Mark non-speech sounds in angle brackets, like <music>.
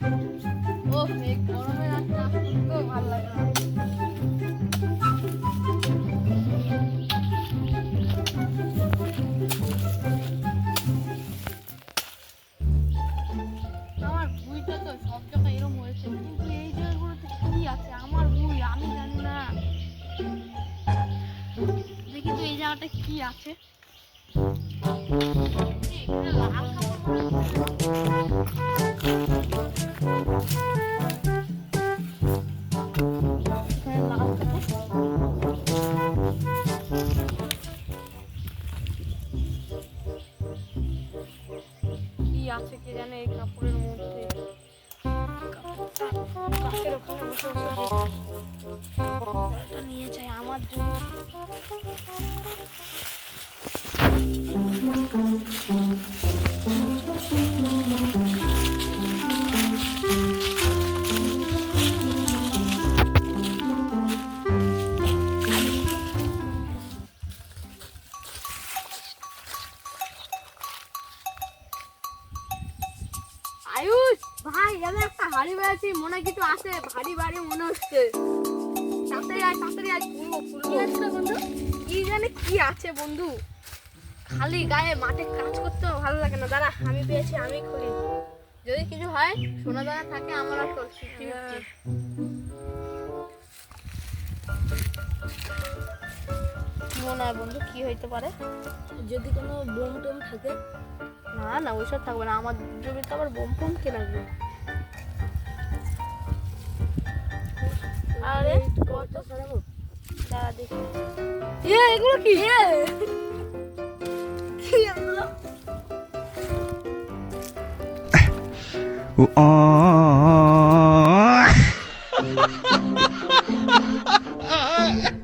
ও গরমে বুইটা তো সব জায়গায় এরকম হয়েছে, কিন্তু এই জায়গাগুলোতে কি আছে? আমার বুই আমি জানি না। দেখি তো এই জায়গাটা কি আছে। আছে কে জানে এই কাপড়ের মধ্যে? গাছের ওখানে নিয়ে যাই আমার জন্য। আয়ুষ ভাই আমি একটা হাড়ি বেড়াচ্ছি মনে কিছু আছে ভারী ভারী মনে হচ্ছে। তাড়াতাড়ি আয় তাড়াতাড়ি আয়। বন্ধু? কি জানে কি আছে বন্ধু? খালি গায়ে মাঠে কাজ করতে ভালো লাগে না। দাঁড়া আমি পেয়েছি আমি খুলি। যদি কিছু হয় সোনা দানা থাকে আমার আর তোর কি মনে হয় বন্ধু কি হইতে পারে? যদি কোনো বোম টোম থাকে। না না ওইসব থাকবে না। আমার জমিতে আবার বোম ফোম কে লাগবে আরে কত সরাবো? দাঁড়া দেখি। এ এগুলো কি? কি এগুলো? Oh, <laughs>